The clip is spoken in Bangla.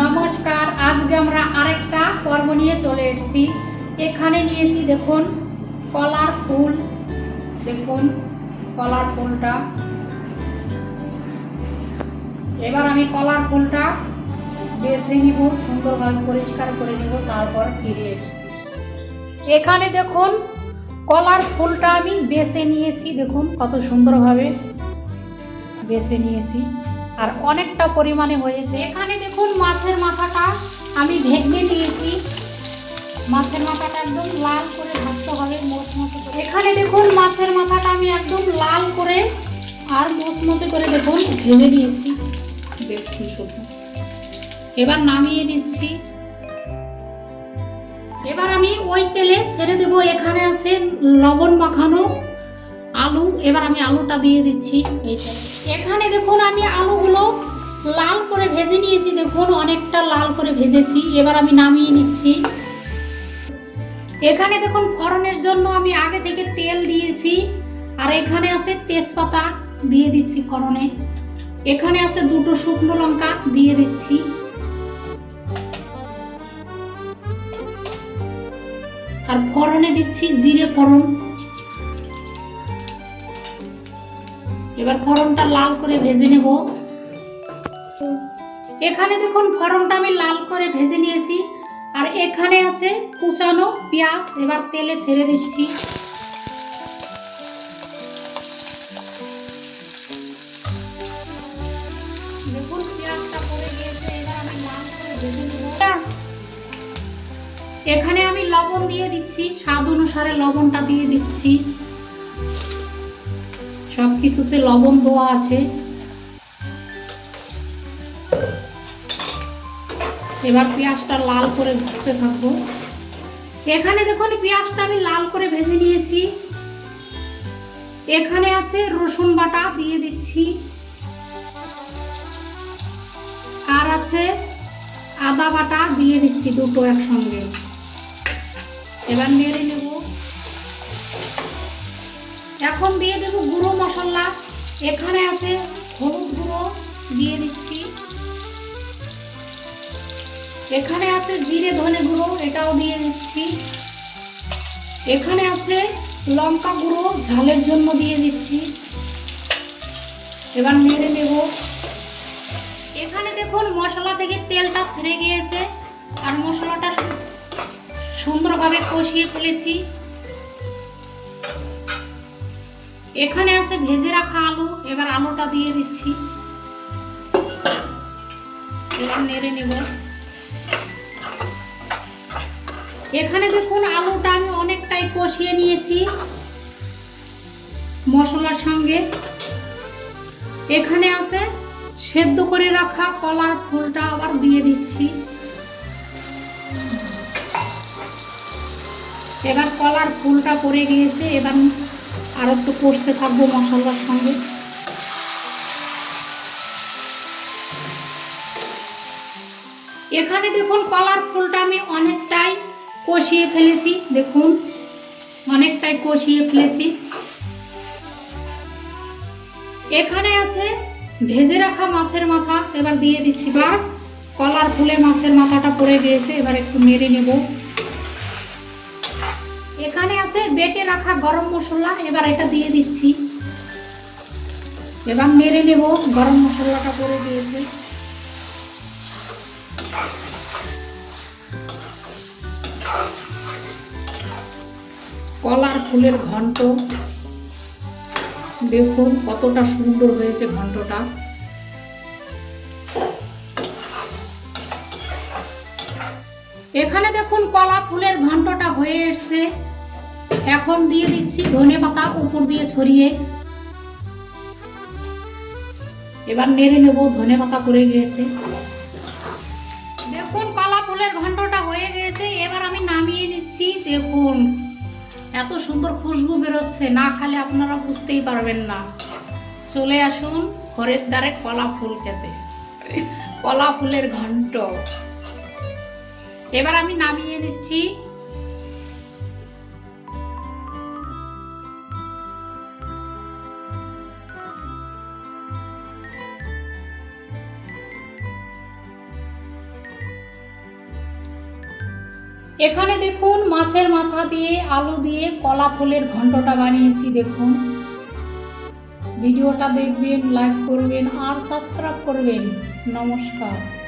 নমস্কার, আজকে আমরা আরেকটা পর্ব নিয়ে চলে এসেছি। এখানে নিয়েছি, দেখুন, কলার ফুল। দেখুন, কলার ফুলটা। এবার আমি কলার ফুলটা বেছে নিব, সুন্দরভাবে পরিষ্কার করে নিব, তারপর ফিরে এসেছি। এখানে দেখুন, কলার ফুলটা আমি বেছে নিয়েছি, দেখুন, কত সুন্দরভাবে বেছে নিয়েছি। আর অনেকটা পরিমাণে হয়েছে? এখানে দেখুন মাছের মাথাটা আমি ভেঙে নিয়েছি মাছের মাথাটা একদম লাল করে ভাজতে হবে, মচমচে এখানে দেখুন মাছের মাথাটা আমি একদম লাল করে আর মচমচে করে দেখুন ভেজে নিয়েছি। এবার নামিয়ে নিচ্ছি। এবার আমি ওই তেলে ছেড়ে দেবো। এখানে আছে লবণ মাখানো আলু। এবার আমি আলুটা দিয়ে দিচ্ছি। এখানে দেখুন আমি আলুগুলো লাল করে ভেজে নিয়েছি, দেখুন, অনেকটা লাল করে ভেজেছি। এবার আমি নামিয়ে নিচ্ছি। এখানে দেখুন, ফড়নের জন্য আমি আগে থেকে তেল দিয়েছি, আর এখানে আছে তেজপাতা দিয়ে দিচ্ছি ফড়নে। এখানে আছে দুটো শুকনো লঙ্কা দিয়ে দিচ্ছি। আর ফড়নে দিচ্ছি জিরে ফড়ন। এবার ফড়নটা লাল করে ভেজে নেব। এখানে দেখুন ফড়নটা আমি লাল করে ভেজে নিয়েছি। আর এখানে আছে কুচানো পেঁয়াজ, এবার তেলে ছেড়ে দিচ্ছি। এখানে আমি লবণ দিয়ে দিচ্ছি, স্বাদ অনুসারে লবণটা দিয়ে দিচ্ছি। সব কিছুতে লবণ দেওয়া আছে। এবার পেঁয়াজটা লাল করে ভাজতে থাকব। এখানে দেখুন, পেঁয়াজটা আমি লাল করে ভেজে নিয়েছি। এখানে আছে রসুন বাটা দিয়ে দিচ্ছি। আর আছে আদা বাটা দিয়ে দিচ্ছি দুটো একসঙ্গে। এবার নেড়ে নেব। এখন দিয়ে দেব গুঁড়ো মশলা। এখানে আছে হলুদ গুঁড়ো দিয়ে দিচ্ছি। এখানে আছে জিরে ধনে গুঁড়ো, এটাও দিয়ে দিচ্ছি। এখানে আছে লঙ্কা গুঁড়ো, ঝালের জন্য দিয়ে দিচ্ছি। এবার নেড়ে নেব। এখানে দেখুন মশলা থেকে তেলটা ছেড়ে গিয়েছে, আর মশলাটা সুন্দরভাবে কষিয়ে ফেলেছি। এখানে আছে ভেজে রাখা আলু, এবার আলুটা দিয়ে দিচ্ছি। এবার নেড়ে নেব। এখানে দেখুন আলুটা আমি অনেকটাই কষিয়ে নিয়েছি মশলার সঙ্গে। এখানে আছে সেদ্ধ করে রাখা কলার ফুলটা আবার দিয়ে দিচ্ছি। এবার কলার ফুলটা পড়ে গিয়েছে, এবার আর একটু কষতে থাকব মশলার সঙ্গে। এখানে দেখুন কলার ফুলটা আমি অনেকটাই কষিয়ে ফেলেছি, দেখুন, অনেকটাই কষিয়ে ফেলেছি। এখানে আছে ভেজে রাখা মাছের মাথা, এবার দিয়ে দিচ্ছি এবার কলার ফুলে মাছের মাথাটা পড়ে গিয়েছে, এবার একটু নেড়ে নেব। এখানে আছে বেটে রাখা গরম মশলা, এবার এটা দিয়ে দিচ্ছি। এবার নেড়ে নেব, গরম মশলাটা পড়ে গিয়েছে। কলার ফুলের ঘন্ট। দেখুন কতটা সুন্দর হয়েছে ঘন্টটা। এখানে দেখুন কলা ফুলের ঘন্টটা হয়ে এসছে। এখন দিয়ে দিচ্ছি ধনে পাতা উপর দিয়ে ছড়িয়ে। এবার নেড়ে নেব, ধনে পাতা পড়ে গিয়েছে। দেখুন গিয়েছে এবার আমি নামিয়ে নিচ্ছি, দেখুন, এত সুন্দর খুশবু বেরোচ্ছে, না খালে আপনারা বুঝতেই পারবেন না। চলে আসুন ঘরের দ্বারে কলা ফুল খেতে। কলা ফুলের ঘন্ট। এবার আমি নামিয়ে নিচ্ছি এখানে দেখুন মাছের মাথা দিয়ে, আলু দিয়ে কলা ফুলের ঘন্টটা বানিয়েছি, দেখুন। ভিডিওটা দেখবেন লাইক করবেন, আর সাবস্ক্রাইব করবেন। নমস্কার।